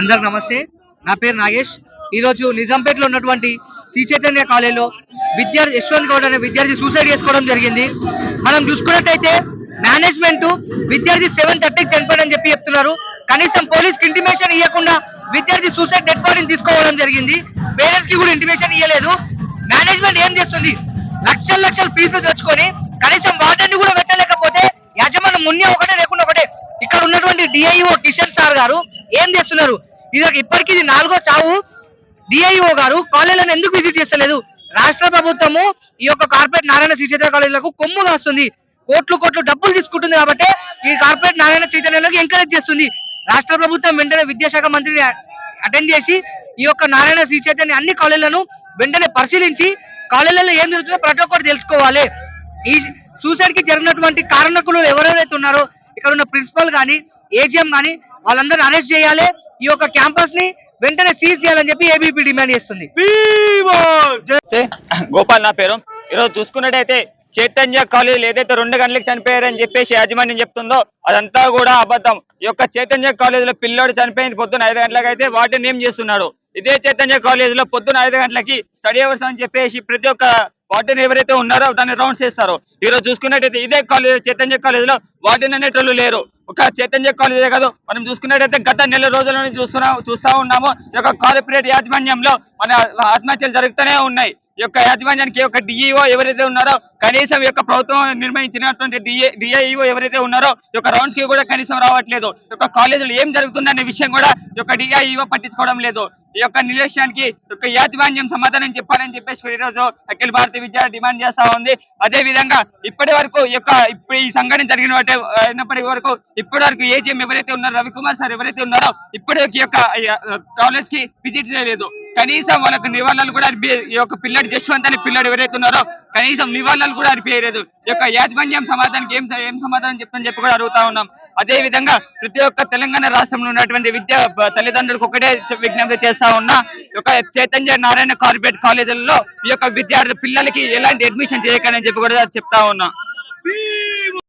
అందరు నమస్తే. నా పేరు నాగేష్. ఈరోజు నిజాంపేటలో ఉన్నటువంటి శ్రీ చైతన్య కాలేజీలో విద్యార్థి యశ్వంత్ గౌడ్ అనే విద్యార్థి సూసైడ్ చేసుకోవడం జరిగింది. మనం చూసుకున్నట్టయితే మేనేజ్మెంట్ విద్యార్థి సెవెన్ థర్టీకి చనిపోయాడని చెప్పి చెప్తున్నారు. కనీసం పోలీస్కి ఇంటిమేషన్ ఇవ్వకుండా విద్యార్థి సూసైడ్ డెడ్ బాడీని తీసుకోవడం జరిగింది. పేరెంట్స్కి కూడా ఇంటిమేషన్ ఇవ్వలేదు మేనేజ్మెంట్ ఏం చేస్తుంది? లక్షల లక్షల ఫీజులు తెచ్చుకొని కనీసం డిఐఓ కిషన్ సార్ గారు ఏం చేస్తున్నారు? ఇది ఒక- ఇప్పటికి ఇది నాలుగో చావు. డిఐఓ గారు కాలేజీలను ఎందుకు విజిట్ చేస్తలేదు? రాష్ట్ర ప్రభుత్వము ఈ యొక్క కార్పొరేట్ నారాయణ శ్రీచేత్ర కాలేజీలకు కొమ్ము కాస్తుంది. కోట్లు కోట్లు డబ్బులు తీసుకుంటుంది కాబట్టి ఈ కార్పొరేట్ నారాయణ చైతన్యాలకు ఎంకరేజ్ చేస్తుంది. రాష్ట్ర ప్రభుత్వం వెంటనే విద్యాశాఖ మంత్రిని అటెండ్ చేసి ఈ యొక్క నారాయణ శ్రీ చైతన్య అన్ని కాలేజీలను వెంటనే పరిశీలించి కాలేజీలలో ఏం జరుగుతుందో ప్రతి ఒక్కటి తెలుసుకోవాలి. ఈ సూసైడ్కి జరిగినటువంటి కారణకులు ఎవరెవరైతే ఉన్నారో ఇక్కడ ఉన్న ప్రిన్సిపల్ కానీ ఏజిఎం కానీ వాళ్ళందరినీ అరెస్ట్ చేయాలి. ఈ యొక్క క్యాంపస్ని వెంటనే సీజ్ చేయాలని చెప్పి ఏబీపీ డిమాండ్ చేస్తుంది. గోపాల్ నా పేరు. ఈరోజు చూసుకున్నట్టయితే చైతన్య కాలేజీలు ఏదైతే రెండు గంటలకు చనిపోయారని చెప్పేసి యాజమాన్యం చెప్తుందో అదంతా కూడా అబద్ధం. ఈ యొక్క చైతన్య కాలేజీలో పిల్లోడు చనిపోయింది పొద్దున్న ఐదు గంటలకు అయితే వాటిని ఏం చేస్తున్నాడు? ఇదే చైతన్య కాలేజీలో పొద్దున్న ఐదు గంటలకి స్టడీ అవర్స్ అని చెప్పేసి ప్రతి ఒక్క వాటిని ఎవరైతే ఉన్నారో దాన్ని రౌండ్ చేస్తారు. ఈ రోజు చూసుకున్నట్టయితే ఇదే కాలేజ్ చైతన్య కాలేజ్లో వార్డెన్ అనేటోళ్ళు లేరు. ఒక చైతన్య కాలేజే కాదు మనం చూసుకున్నట్టయితే గత నెల రోజుల నుంచి చూస్తున్నా చూస్తా ఉన్నాము. ఈ యొక్క కార్పొరేట్ యాజమాన్యంలో మన ఆత్మహత్యలు జరుగుతూనే ఉన్నాయి. యొక్క యాజమాన్యానికి యొక్క డిఈఓ ఎవరైతే ఉన్నారో కనీసం యొక్క ప్రభుత్వం నిర్మించినటువంటి డిఐఓ ఎవరైతే ఉన్నారో యొక్క రౌండ్స్కి కూడా కనీసం రావట్లేదు. యొక్క కాలేజీలో ఏం జరుగుతుందనే విషయం కూడా యొక్క డిఐఓ పట్టించుకోవడం లేదు. ఈ యొక్క నిర్లక్ష్యానికి యొక్క యాజమాన్యం సమాధానం చెప్పాలని చెప్పేసి ఈ రోజు అఖిల భారతీయ విద్య డిమాండ్ చేస్తా ఉంది. అదే విధంగా ఇప్పటి వరకు యొక్క ఇప్పుడు ఈ సంఘటన జరిగిన అయినప్పటి వరకు ఇప్పటి వరకు ఏజీఎం ఎవరైతే ఉన్నారో రవికుమార్ సార్ ఎవరైతే ఉన్నారో ఇప్పటి యొక్క కాలేజ్కి విజిట్ చేయలేదు. కనీసం వాళ్ళకు నివాళులు కూడా అర్పి ఈ యొక్క పిల్లడి జశ్వంత్ అనే పిల్లడు ఎవరైతే ఉన్నారో కనీసం నివాళులు కూడా అర్పించలేదు. ఈ యొక్క యాజమాన్యం సమాధానానికి ఏం ఏం సమాధానం చెప్తాని చెప్పి కూడా అడుగుతా ఉన్నాం. అదే విధంగా ప్రతి ఒక్క తెలంగాణ రాష్ట్రంలో ఉన్నటువంటి విద్యా తల్లిదండ్రులకు ఒకటే విజ్ఞప్తి చేస్తా ఉన్నా ఒక యొక్క చైతన్య నారాయణ కార్పొరేట్ కాలేజీలలో ఈ యొక్క విద్యార్థి పిల్లలకి ఎలాంటి అడ్మిషన్ చేయకని చెప్పి కూడా చెప్తా ఉన్నా.